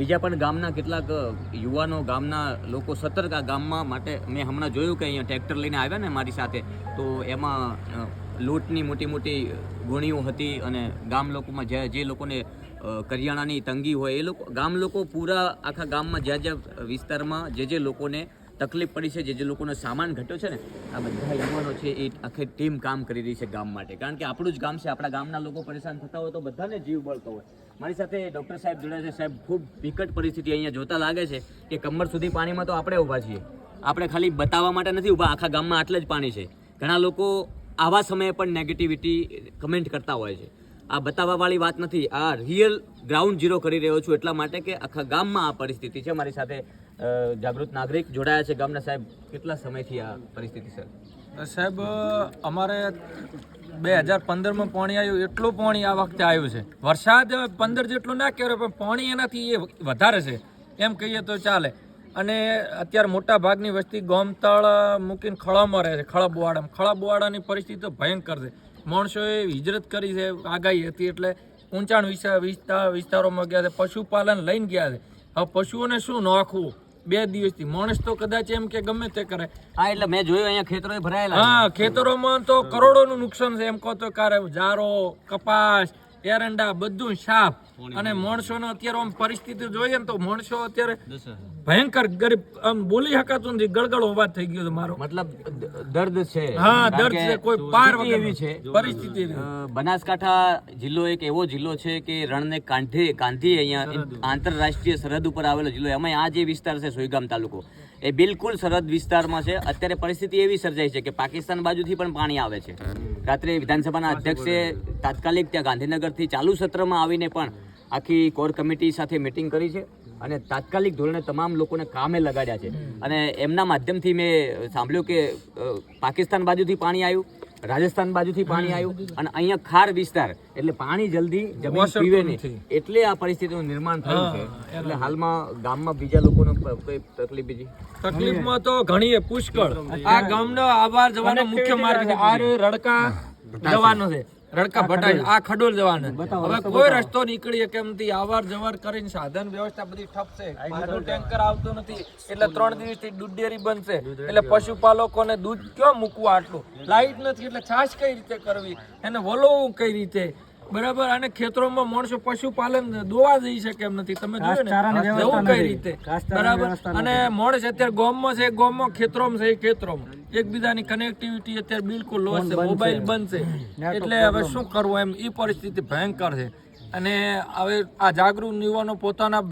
બીજા પણ ગામના કેટલાક યુવાનો, ગામના લોકો સતર્ક આ ગામમાં માટે મેં હમણાં જોયું કે અહીંયા ટ્રેક્ટર લઈને આવ્યા ને મારી સાથે, તો એમાં લૂંટની મોટી મોટી ગુણીઓ હતી અને ગામ લોકોમાં જે જે લોકોને કરિયાણાની તંગી હોય, એ લોકો, ગામ લોકો પૂરા આખા ગામમાં જ્યાં જ્યાં વિસ્તારમાં જે જે લોકોને તકલીફ પડી છે, જે જે લોકોનો સામાન ઘટ્યો છે ને, આ બધા યુવાનો છે એ આખી ટીમ કામ કરી રહી છે ગામ માટે. કારણ કે આપણું જ ગામ છે, આપણા ગામના લોકો પરેશાન થતા હોય તો બધાને જીવ બળતો હોય. મારી સાથે ડૉક્ટર સાહેબ જોડ્યા છે, સાહેબ ખૂબ વિકટ પરિસ્થિતિ અહીંયા જોતા લાગે છે કે કમર સુધી પાણીમાં તો આપણે ઊભા છીએ. આપણે ખાલી બતાવવા માટે નથી ઊભા, આખા ગામમાં આટલે જ પાણી છે. ઘણા લોકો આવા સમયે પણ નેગેટિવિટી કમેન્ટ કરતા હોય છે. આ બતાવવાવાળી વાત નથી, આ રિયલ ગ્રાઉન્ડ ઝીરો કરી રહ્યો છું એટલા માટે કે આખા ગામમાં આ પરિસ્થિતિ છે. મારી સાથે જાગૃત નાગરિક જોડાયા છે ગામના સાહેબ. કેટલા સમયથી આ પરિસ્થિતિ સર સાહેબ અમારે બે હજાર પંદરમાં પાણી આવ્યું, એટલું પાણી આ વખતે આવ્યું છે. વરસાદ પંદર જેટલું ના કહેવાય પણ પાણી એનાથી એ વધારે છે. એમ કહીએ તો ચાલે. અને અત્યારે મોટા ભાગની વસ્તી ગોમતળ મૂકીને ખળામાં રહે છે ખળબવાડામાં ખળબવાડાની પરિસ્થિતિ તો ભયંકર છે. માણસોએ હિજરત કરી છે, આગાહી હતી એટલે ઊંચાણ વિસ્તાર વિસ્તારોમાં ગયા છે, પશુપાલન લઈને ગયા છે. હવે પશુઓને શું નાખવું? બે દિવસથી. માણસ તો કદાચ એમ કે ગમે તે કરે. હા એટલે મેં જોયું અહીંયા ખેતરો ભરાયેલા હા ખેતરોમાં તો કરોડોનું નુકસાન છે. એમ કહો તો કારે જારો કપાસ એરંડા બધું સાફ. અને માણસોનો અત્યારે આમ પરિસ્થિતિ જોઈએ ને તો માણસો અત્યારે ભયંકર ગરીબ આમ બોલી શકાતું નથી. ગળગળ અવાજ થઈ ગયો મારો. મતલબ દર્દ છે. હા દર્દ છે કોઈ પાર એવી છે. પરિસ્થિતિ બનાસકાંઠા જિલ્લો એક એવો જિલ્લો છે કે રણને કાંઠે કાંધી અહીંયા આંતરરાષ્ટ્રીય સરહદ ઉપર આવેલો જિલ્લો એમાં આ જે વિસ્તાર છે સોયગામ તાલુકો. એ બિલકુલ સરહદ વિસ્તારમાં છે. અત્યારે પરિસ્થિતિ એવી સર્જાઈ છે કે પાકિસ્તાન બાજુથી પણ પાણી આવે છે. રાત્રે વિધાનસભાના અધ્યક્ષે તાત્કાલિક ત્યાં ગાંધીનગરથી ચાલુ સત્રમાં આવીને પણ આખી કોર કમિટી સાથે મિટિંગ કરી છે અને તાત્કાલિક ધોરણે તમામ લોકોને કામે લગાડ્યા છે. અને એમના માધ્યમથી મેં સાંભળ્યું કે પાકિસ્તાન બાજુથી પાણી આવ્યું. રાજસ્થાન બાજુથી પાણી આવ્યું અને અહીંયા ખાર વિસ્તાર. એટલે પાણી જલ્દી જમીન પીવે નહીં. એટલે આ પરિસ્થિતિનું નિર્માણ થયું છે. એટલે હાલમાં ગામમાં બીજા લોકોનો કોઈ તકલીફ બીજી? તકલીફમાં તો ઘણી પુષ્કળ. આ ગામનો આભાર જવાનો મુખ્ય માર્ગ છે? આ રડકા જવાનો છે. રડકા ભટાઈ આ ખડોલ જવાનો. હવે કોઈ રસ્તો નીકળી કેમ નથી આવાર જવાર કરીને સાધન વ્યવસ્થા બધી ઠપ છે. પાણીનું ટેન્કર આવતું નથી એટલે ત્રણ દિવસથી દૂધ ડેરી બનશે એટલે એટલે પશુપાલકોને દૂધ ક્યાં મૂકવું આટલું? લાઈટ નથી એટલે છાશ કઈ રીતે કરવી? એને વલોવું કઈ રીતે? બરાબર અને ખેતરોમાં માણસો પશુપાલન દોવા જઈ શકે એમ નથી. તમે જોયું ને? જવું કઈ રીતે? બરાબર? અને માણસ અત્યારે ગામમાં છે ગામમાં ખેતરોમાં છે એ ખેતરોમાં. એકબીજાની કનેક્ટિવિટી અત્યારે બિલકુલ લો છે મોબાઈલ બંધ છે. એટલે હવે શું કરવું એમ? એ પરિસ્થિતિ ભયંકર છે. અને હવે આ જાગૃત યુવાનો પોતાના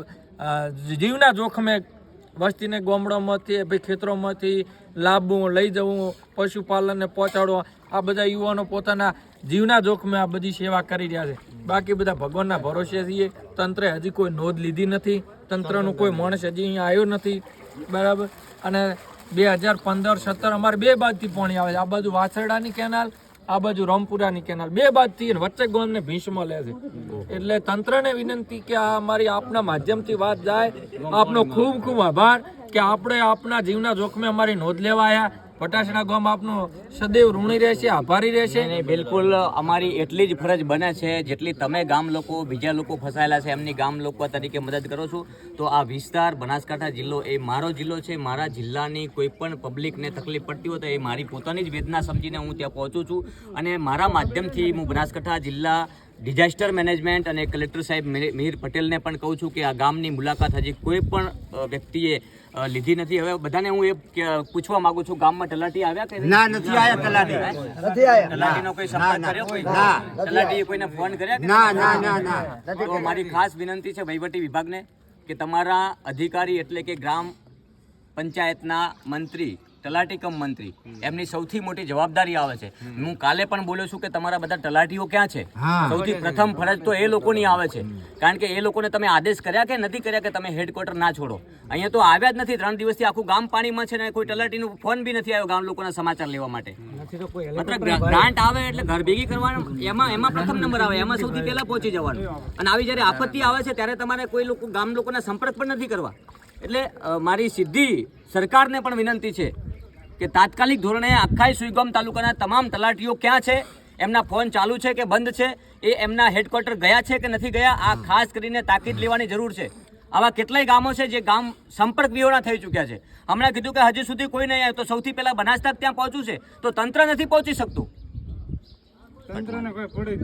જીવના જોખમે વસ્તીને ગામડામાંથી ભાઈ ખેતરોમાંથી લાવવું લઈ જવું, પશુપાલનને પહોંચાડવા. આ બધા યુવાનો પોતાના જીવના જોખમે આ બધી સેવા કરી રહ્યા છે. બાકી બધા ભગવાનના ભરોસે છીએ. તંત્રે હજી કોઈ નોંધ લીધી નથી. તંત્રનું કોઈ માણસ હજી અહીંયા આવ્યો નથી. બરાબર? અને બે હજાર પંદર, સત્તર અમારે બે બાજુથી પાણી આવે છે. આ બાજુ વાછરડાની કેનાલ આ બાજુ રામપુરાની કેનાલ. બે બાજુથી વચ્ચે ગોમને ભીષ્મ લે છે. એટલે તંત્રને વિનંતી કે આ અમારી આપના માધ્યમથી વાત જાય. આપનો ખૂબ ખૂબ આભાર કે આપણે આપના જીવના જોખમે અમારી નોંધ લેવા આવ્યા પટાસણા ગામ આપનું સદૈવ ઋણી રહેશે, આભારી રહેશે. બિલકુલ અમારી એટલી જ ફરજ બને છે, જેટલી તમે ગામ લોકો, બીજા લોકો ફસાયેલા છે, એમની ગામ લોકો તરીકે મદદ કરો છો. તો આ વિસ્તાર બનાસકાંઠા જિલ્લો એ મારો જિલ્લો છે, મારા જિલ્લાની કોઈ પણ પબ્લિકને તકલીફ પડતી હોય તો એ મારી પોતાની જ વેદના સમજીને હું ત્યાં પહોંચું છું. અને મારા માધ્યમથી હું બનાસકાંઠા જિલ્લા ડિઝાસ્ટર મેનેજમેન્ટ અને કલેક્ટર સાહેબ મિહિર પટેલને પણ કહું છું કે આ ગામની મુલાકાત હજી કોઈ પણ વ્યક્તિએ લીધી નથી. હવે બધાને હું એ પૂછવા માંગુ છું ગામમાં તલાટી આવ્યા કે ના નથી આયા તલાટી. નથી આયા. તલાટીનો કોઈ સંપર્ક કર્યો કોઈ? તલાટીએ કોઈને ફોન કર્યા કે ના ના ના ના. તો મારી ખાસ વિનંતી છે વહીવટી વિભાગને કે તમારા અધિકારી એટલે કે ગ્રામ પંચાયતના મંત્રી તલાટી કમ મંત્રી એમની સૌથી મોટી જવાબદારી આવે છે. હું કાલે પણ બોલ્યો છું કે તમારા બધા તલાટીઓ ક્યાં છે? સૌથી પ્રથમ ફરજ તો એ લોકોની આવે છે. કારણ કે એ લોકોને તમે આદેશ કર્યા કે નથી કર્યા કે તમે હેડક્વાર્ટર ના છોડો? અહીંયા તો આવ્યા જ નથી. ત્રણ દિવસથી આખું ગામ પાણીમાં છે ને કોઈ તલાટીનો ફોન બી નથી આવ્યો ગામ લોકોના સમાચાર લેવા માટે. માત્ર ગ્રાન્ટ આવે એટલે ઘર ભેગી કરવાનું. એમાં એમાં પ્રથમ નંબર આવે. એમાં સૌથી પહેલા પહોંચી જવાનું. અને આવી જ્યારે આપત્તિ આવે છે ત્યારે તમારે કોઈ લોકો ગામ લોકોના સંપર્ક પણ નથી કરવા. એટલે મારી સીધી સરકારને પણ વિનંતી છે કે તાત્કાલિક ધોરણે આખા સુઈગામ તાલુકાના તમામ તલાટીઓ ક્યાં છે? એમના ફોન ચાલુ છે કે બંધ છે? એ એમના હેડક્વાર્ટર ગયા છે કે નથી ગયા? આ ખાસ કરીને તાકીદ લેવાની જરૂર છે. આવા કેટલાય ગામો છે જે ગામ સંપર્ક વિહોણા થઈ ચૂક્યા છે. હમણાં કીધું કે હજી સુધી કોઈ નહીં આવ્યું. તો સૌથી પહેલાં બનાસકાંઠા ત્યાં પહોંચ્યું છે? તો તંત્ર નથી પહોંચી શકતું? તંત્રને કોઈ પડી